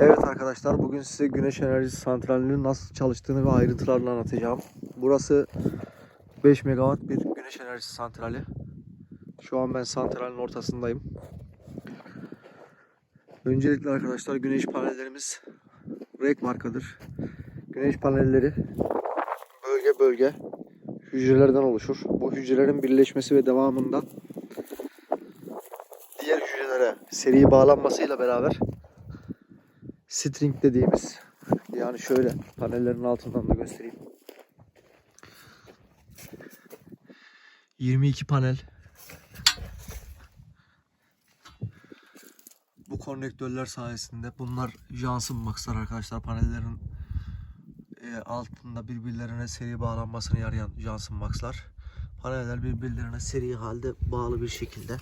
Evet arkadaşlar bugün size güneş enerjisi santralinin nasıl çalıştığını ve ayrıntılarını anlatacağım. Burası 5 megawatt bir güneş enerjisi santrali. Şu an ben santralin ortasındayım. Öncelikle arkadaşlar güneş panellerimiz REK markadır. Güneş panelleri bölge bölge hücrelerden oluşur. Bu hücrelerin birleşmesi ve devamında diğer hücrelere seri bağlanmasıyla beraber string dediğimiz yani şöyle panellerin altından da göstereyim. 22 panel. Bu konnektörler sayesinde bunlar Johnson boxlar arkadaşlar panellerin e, altında birbirlerine seri bağlanmasını yarayan Johnson boxlar. Paneller birbirlerine seri halde bağlı bir şekilde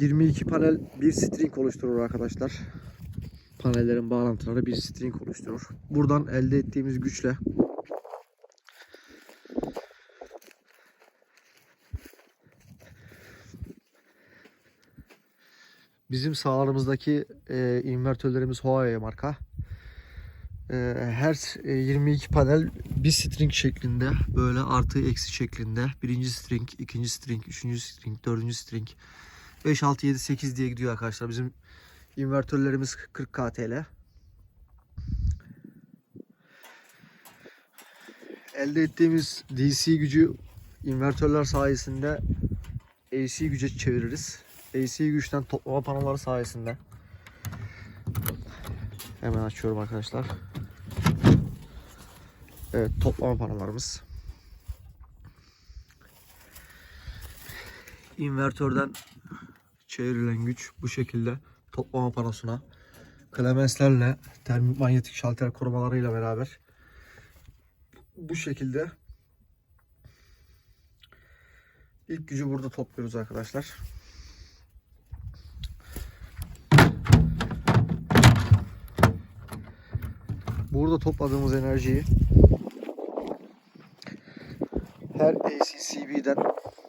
22 panel bir string oluşturur arkadaşlar. Panellerin bağlantıları bir string oluşturur. Buradan elde ettiğimiz güçle bizim sahalarımızdaki e, invertörlerimiz Huawei marka. E, her e, 22 panel bir string şeklinde böyle artı eksi şeklinde birinci string, ikinci string, üçüncü string, dördüncü string 5, 6, 7, 8 diye gidiyor arkadaşlar. Bizim invertörlerimiz 40 KTL. Elde ettiğimiz DC gücü invertörler sayesinde AC güce çeviririz. AC güçten toplama panoları sayesinde. Hemen açıyorum arkadaşlar. Evet toplama panolarımız. İnvertörden çevrilen güç bu şekilde toplama panosuna klemenslerle termik manyetik şalter korumalarıyla beraber bu şekilde ilk gücü burada topluyoruz arkadaşlar. Burada topladığımız enerjiyi her ACCB'den L1, L2,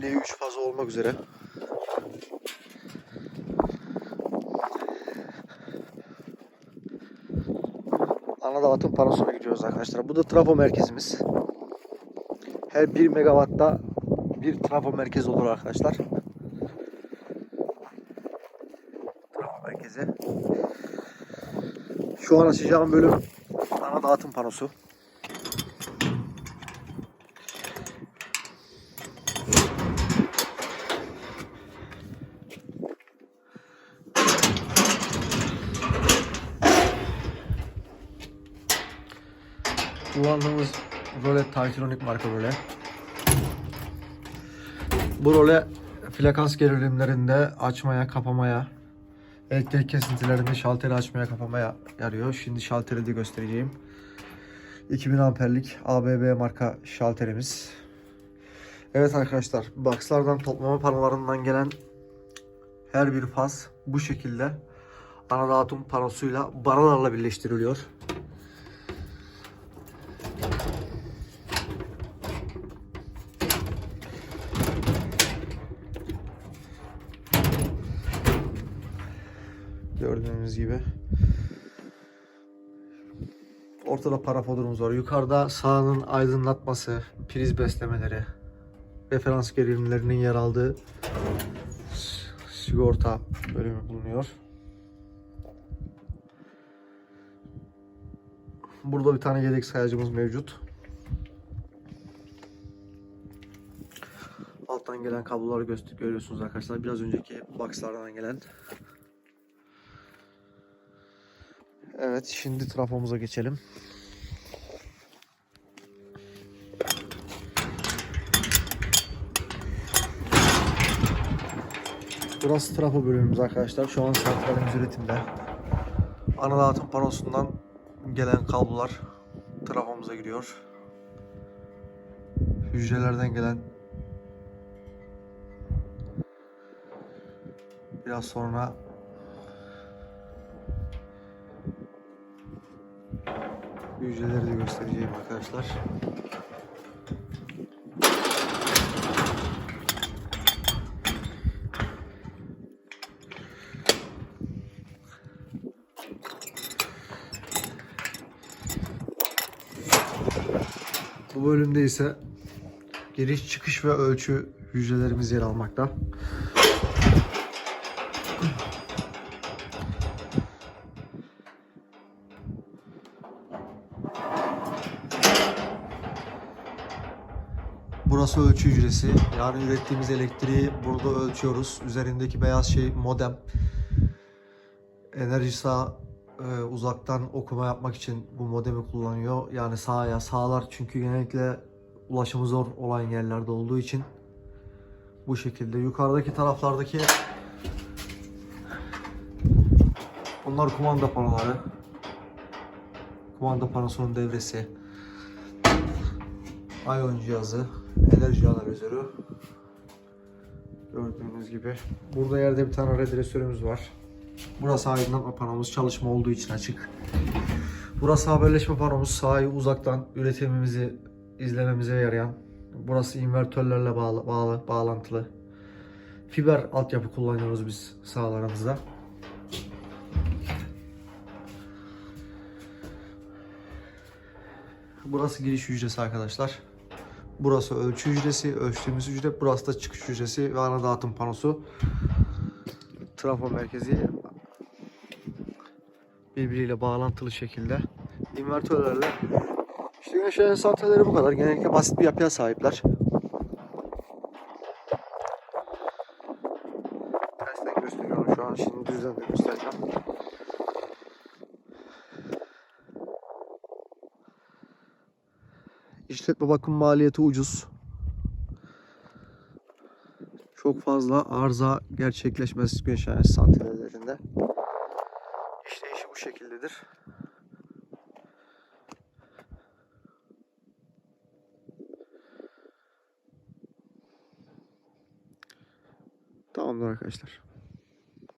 L3 fazla olmak üzere ana dağıtım panosuna gidiyoruz arkadaşlar. Bu da trafo merkezimiz. Her 1 megawatta bir trafo merkezi olur arkadaşlar. Trafo merkezi. Şu an açacağım bölüm ana panosu. Kullandığımız role Titronic marka role. Bu role frekans gerilimlerinde açmaya, kapamaya, elektrik kesintilerinde şalteri açmaya, kapamaya yarıyor. Şimdi şalteri de göstereceğim. 2000 amperlik ABB marka şalterimiz. Evet arkadaşlar, boxlardan toplama panolarından gelen her bir faz bu şekilde ana dağıtım panosuyla baralarla birleştiriliyor. Gördüğünüz gibi. Ortada parafodurumuz var. Yukarıda sahanın aydınlatması, priz beslemeleri, referans gerilimlerinin yer aldığı sigorta bölümü bulunuyor. Burada bir tane yedek sayacımız mevcut. Alttan gelen kabloları görüyorsunuz arkadaşlar. Biraz önceki boxlardan gelen. Evet, şimdi trafomuza geçelim. Burası trafo bölümümüz arkadaşlar. Şu an santralimiz üretimde. Ana dağıtım panosundan gelen kablolar trafomuza giriyor. Hücrelerden gelen biraz sonra Hücreleri de göstereceğim arkadaşlar. Bu bölümde ise giriş çıkış ve ölçü hücrelerimiz yer almakta. Burası ölçü hücresi. Yani ürettiğimiz elektriği burada ölçüyoruz. Üzerindeki beyaz şey modem. Enerji sağ e, uzaktan okuma yapmak için bu modemi kullanıyor. Yani sahaya sağlar çünkü genellikle ulaşımı zor olan yerlerde olduğu için bu şekilde. Yukarıdaki taraflardaki bunlar kumanda panoları. Kumanda panosunun devresi. Ion cihazı, enerji analizörü. Gördüğünüz gibi. Burada yerde bir tane redresörümüz var. Burası aydınlatma panomuz çalışma olduğu için açık. Burası haberleşme panomuz sahayı uzaktan üretimimizi izlememize yarayan. Burası invertörlerle bağlı, bağlı bağlantılı. Fiber altyapı kullanıyoruz biz sahalarımızda. Burası giriş hücresi arkadaşlar. Burası ölçü hücresi, ölçtüğümüz hücre. Burası da çıkış hücresi ve ana dağıtım panosu. Trafo merkezi birbiriyle bağlantılı şekilde invertörlerle işte güneş enerji santralleri bu kadar. Genellikle basit bir yapıya sahipler. Tersten gösteriyorum şu an. Şimdi düzden de göstereceğim. İşletme bakım maliyeti ucuz. Çok fazla arıza gerçekleşmez güneş enerji santrallerinde. İşleyişi bu şekildedir. Tamamdır arkadaşlar.